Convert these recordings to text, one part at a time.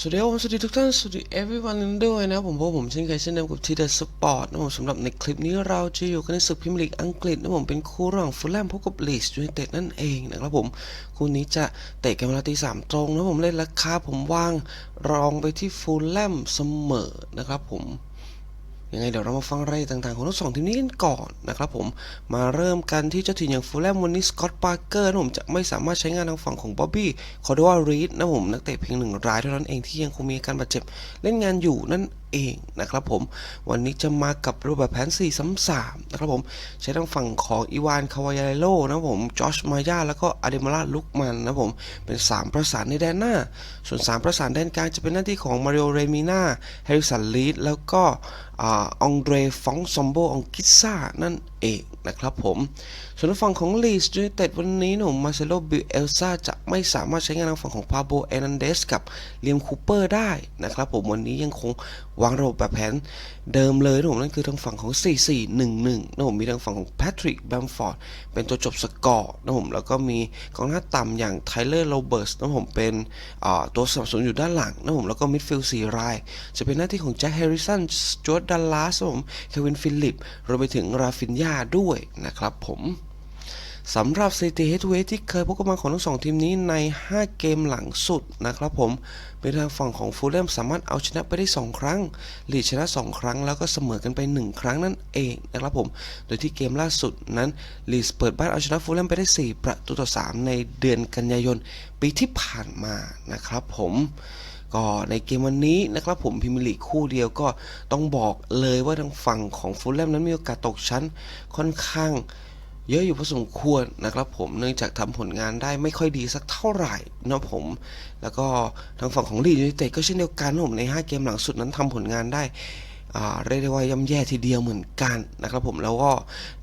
สวัสดีครับผมสวัสดีทุกท่าน สวัสดี everyone ด้วยนะผมพบผมเช่นเคยเช่นเดิมกับทีเดสปอร์ตนะผมสำหรับในคลิปนี้เราจะอยู่กันในศึกพรีเมียร์ลีกอังกฤษนะผมเป็นคู่ระหว่างฟูลแลมพบกับลีสยูไนเต็ดนั่นเองนะครับผม คู่นี้จะเตะกันเวลาตีสามตรงนะผมเล่นราคาผมวางรองไปที่ฟูลแลมเสมอนะครับผม ยังไงเดี๋ยวเรามาฟังรายละเอียดต่างๆ ของทั้งสองทีมนี้กันก่อนนะครับผมมาเริ่มกันที่เจ้าถิ่นอย่างฟูลแลมวันนี้สกอตต์ปาร์เกอร์นะผมจะไม่สามารถใช้งานทางฝั่งของบ๊อบบี้คอร์ดวารีดนะผมนักเตะเพียงหนึ่งรายเท่านั้นเองที่ยังคงมีอาการบาดเจ็บเล่นงานอยู่นั่นเองนะครับผมวันนี้จะมากับรูปแบบแผน 4 3 3 นะครับผมใช้ทั้งฝั่งของอีวานคาวายาโลนะผมจอชมายาแล้วก็อเดมาราลุกมันนะผมเป็น 3 ประสานในแดนหน้า ส่วน 3 ประสานแดนกลางจะเป็นหน้าที่ของมาริโอเรมิน่าแฮริสันลีดแล้วก็อองเดรฟองซอมโบองกิซ่านั่นเองนะครับผมส่วนฝั่งของลีสยูไนเต็ดวันนี้หนุ่มมาเซโลบิเอลซาจะไม่สามารถใช้งานทางฝั่งของพาโบเอนันเดสกับเลียมคูเปอร์ได้นะครับผมวันนี้ยังคงวางระบบแบบแผนเดิมเลยนะผมนั่นคือทางฝั่งของ 4-4-1-1นะผมมีทางฝั่งของแพทริกแบมฟอร์ดเป็นตัวจบสกอร์นะผมแล้วก็มีกองหน้าต่ำอย่างไทเลอร์โรเบิร์ตนะผมเป็นตัวสนับสนุนอยู่ด้านหลังนะผมแล้วก็มิดฟิลด์สี่ราย จะเป็นหน้าที่ของแจ็คแฮร์ริสันสจวตดัลลัสผมเควินฟิลิปรวมไปถึงราฟินยาด้วยนะครับผม สำหรับสถิติเฮทูเฮดที่เคยพบกันมาของทั้งสองทีมนี้ใน 5 เกมหลังสุดนะครับผมเป็นทางฝั่งของฟูลแลมสามารถเอาชนะไปได้ 2 ครั้งลีดชนะ 2 ครั้งแล้วก็เสมอกันไป 1 ครั้งนั่นเองนะครับผม โดยที่เกมล่าสุดนั้นลีดเปิดบ้านเอาชนะฟูลแลมไปได้ 4 ประตูต่อ 3 ในเดือนกันยายน ปีที่ผ่านมานะครับผมก็ในเกมวันนี้นะครับผมพรีเมียร์ลีคู่เดียวก็ต้องบอกเลยว่าทางฝั่งของฟูลแลมนั้นมีโอกาสตกชั้นค่อนข้าง เยอะอยู่พอสมควรนะครับผมเนื่องจากทำผลงานได้ไม่ค่อยดีสักเท่าไหร่นะผม แล้วก็ทางฝั่งของลีดยูไนเต็ดก็เช่นเดียวกันผมใน 5 เกมหลังสุดนั้นทำผลงานได้ เรียกได้ว่าย่ำแย่ทีเดียวเหมือนกันนะครับผมแล้วก็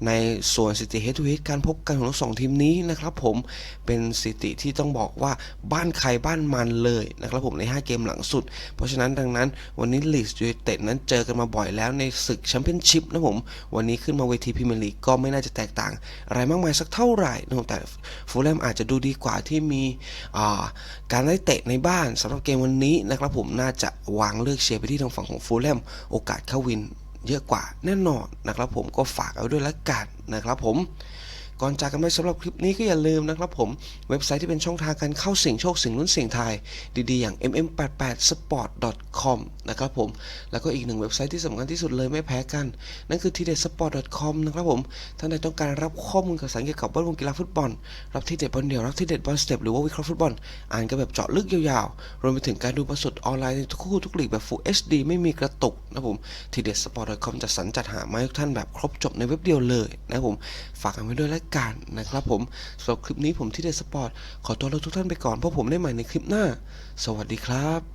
ในส่วนสถิติเฮดทูเฮดการพบกันของทั้งสองทีมนี้นะครับผมเป็นสถิติที่ต้องบอกว่าบ้านใครบ้านมันเลยนะครับผมใน 5 เกมหลังสุด เพราะฉะนั้นดังนั้นวันนี้ลีดยูไนเต็ดนั้นเจอกันมาบ่อยแล้วในศึกแชมเปี้ยนชิพนะผมวันนี้ขึ้นมาเวทีพรีเมียร์ลีกก็ไม่น่าจะแตกต่าง อะไรมากมายสักเท่าไหร่นะผมแต่ฟูลแลมอาจจะดูดีกว่าที่มีการได้เตะในบ้านสำหรับเกมวันนี้นะครับผมน่าจะวางเลือกเชียร์ไปที่ทางฝั่งของฟูลแลมโอกาสเข้าวินเยอะกว่าแน่นอนนะครับผมก็ฝากเอาด้วยละกันนะครับผม ก่อนจากกันไปสำหรับคลิปนี้ก็อย่าลืมนะครับผมเว็บไซต์ที่เป็นช่องทางการเข้าสี่งโชคสี่งลุ้นสี่งทายดีๆอย่าง mm88sport.com นะครับผมแล้วก็อีกหนึ่งเว็บไซต์ที่สำคัญที่สุดเลยไม่แพ้กัน นั่นคือ tdsport.com นะครับผมท่านใดต้องการรับข้อมูลข่าวสารเกี่ยวกับวงกีฬาฟุตบอล รับที่เด็ดบอลเดี่ยวรับที่เด็ดบอลสเต็ปหรือว่าวิเคราะห์ฟุตบอลอ่านกันแบบเจาะลึกยาวๆ รวมไปถึงการดูประสดออนไลน์ในทุกคู่ทุกหลีกแบบ Full HD ไม่มีกระตุกนะครับผม tdsport.com จะสรรจัดหามาให้ทุกท่านแบบครบจบในเว็บเดียวเลยนะผมฝากกันไว้ด้วยละกันนะครับผมสำหรับคลิปนี้ผมที่เดสปอร์ตขอตัวลาทุกท่านไปก่อนเพราะผมได้ใหม่ในคลิปหน้า สวัสดีครับ